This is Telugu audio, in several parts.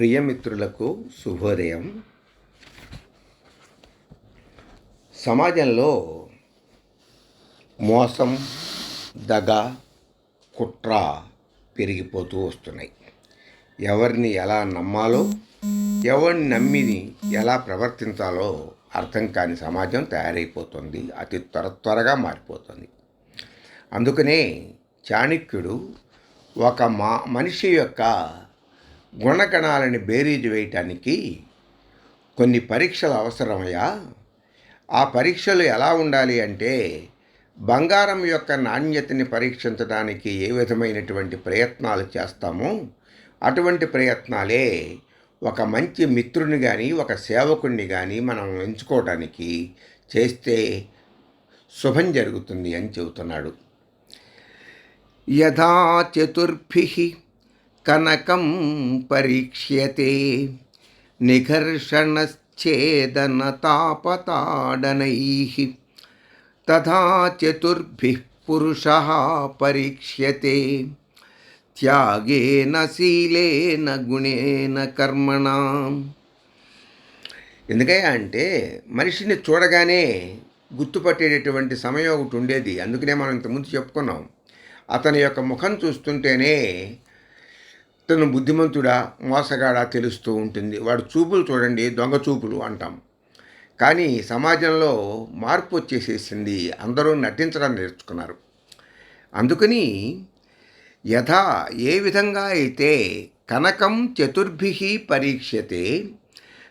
ప్రియమిత్రులకు శుభోదయం. సమాజంలో మోసం దగ కుట్ర పెరిగిపోతూ వస్తున్నాయి. ఎవరిని ఎలా నమ్మాలో ఎవరిని నమ్మిని ఎలా ప్రవర్తించాలో అర్థం కాని సమాజం తయారైపోతుంది. అతి త్వర త్వరగా మారిపోతుంది. అందుకనే చాణక్యుడు ఒక మా మనిషి యొక్క గుణగణాలని బేరీజు వేయటానికి కొన్ని పరీక్షలు అవసరమయ్యా. ఆ పరీక్షలు ఎలా ఉండాలి అంటే బంగారం యొక్క నాణ్యతని పరీక్షించడానికి ఏ విధమైనటువంటి ప్రయత్నాలు చేస్తామో? అటువంటి ప్రయత్నాలే ఒక మంచి మిత్రుని కానీ ఒక సేవకుణ్ణి కానీ మనం ఎంచుకోవడానికి చేస్తే శుభం జరుగుతుంది అని చెబుతున్నాడు. యథా చతుర్భి కనకం పరీక్ష్యతే నిఘర్షణశ్చేదన తాపతాడనై తథా చతుర్భి పురుష పరీక్ష్యతే. త్యాగేన శీలేన గుణేన కర్మణ. ఎందుకయ్యా అంటే మనిషిని చూడగానే గుర్తుపట్టేటటువంటి సమయం ఒకటి ఉండేది. అందుకనే మనం ఇంతకుముందు చెప్పుకున్నాం. అతని యొక్క ముఖం చూస్తుంటేనే తను బుద్ధిమంతుడా మోసగాడా తెలుస్తూ ఉంటుంది. వాడు చూపులు చూడండి దొంగ చూపులు అంటాం. కానీ సమాజంలో మార్పు వచ్చేసేసింది. అందరూ నటించడం నేర్చుకున్నారు. అందుకని యథా ఏ విధంగా అయితే కనకం చతుర్భి పరీక్షతే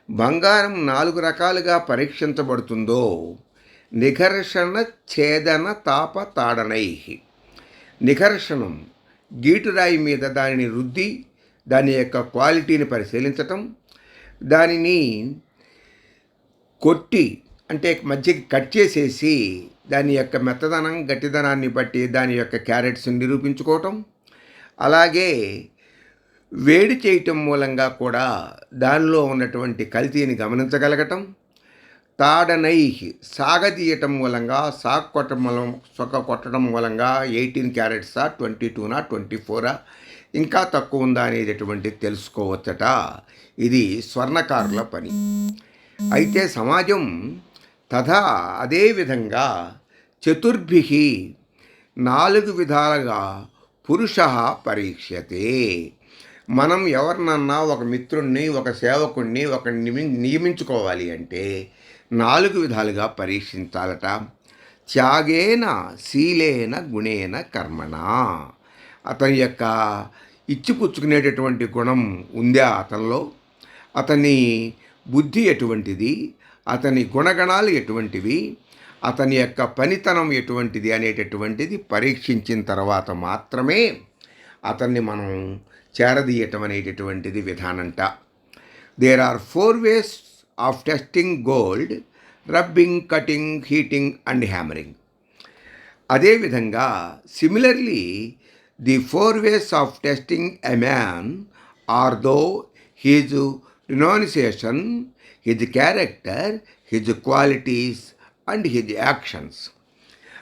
బంగారం నాలుగు రకాలుగా పరీక్షించబడుతుందో నిఘర్షణ ఛేదన తాప తాడనై. నిఘర్షణం గీటురాయి మీద దానిని రుద్ది దాని యొక్క క్వాలిటీని పరిశీలించటం దానిని కొట్టి అంటే మధ్యకి కట్ చేసేసి దాని యొక్క మెత్తదనం గట్టిదనాన్ని బట్టి దాని యొక్క క్యారెట్స్ని నిరూపించుకోవటం అలాగే వేడి చేయటం మూలంగా కూడా దానిలో ఉన్నటువంటి కల్తీని గమనించగలగటం తాడనై సాగదీయటం మూలంగా సాగ్ కొట్టడం మూలం సొక్క కొట్టడం మూలంగా ఎయిటీన్ క్యారెట్సా ట్వంటీ టూనా ట్వంటీ ఫోరా ఇంకా తక్కువ ఉందా అనేటటువంటి తెలుసుకోవచ్చట. ఇది స్వర్ణకారుల పని. అయితే సమాజం తథా అదేవిధంగా చతుర్భి నాలుగు విధాలుగా పురుష పరీక్షతే మనం ఎవరినన్నా ఒక మిత్రుణ్ణి ఒక సేవకుణ్ణి ఒక నియమించుకోవాలి అంటే నాలుగు విధాలుగా పరీక్షించాలట. త్యాగేన శీలేన గుణేన కర్మణ. అతని యొక్క ఇచ్చిపుచ్చుకునేటటువంటి గుణం ఉందా అతనిలో? అతని బుద్ధి ఎటువంటిది? అతని గుణగణాలు ఎటువంటివి? అతని యొక్క పనితనం ఎటువంటిది అనేటటువంటిది పరీక్షించిన తర్వాత మాత్రమే అతన్ని మనం చేరదీయటం అనేటటువంటిది విధానంట. There are four ways of testing gold rubbing cutting heating and hammering అదేవిధంగా similarly the four ways of testing a man are through his renunciation his character his qualities and his actions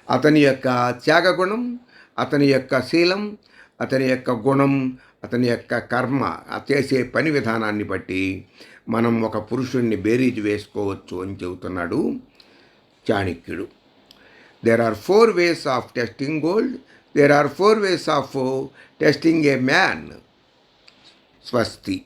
అతని యొక్క త్యాగగుణం అతని యొక్క శీలం అతని యొక్క గుణం అతని యొక్క కర్మ చేసే పని విధానాన్ని బట్టి మనం ఒక పురుషుణ్ణి బేరీజ్ వేసుకోవచ్చు అని చెబుతున్నాడు చాణక్యుడు. There are four ways of testing gold There are four ways of testing a man. Swasti.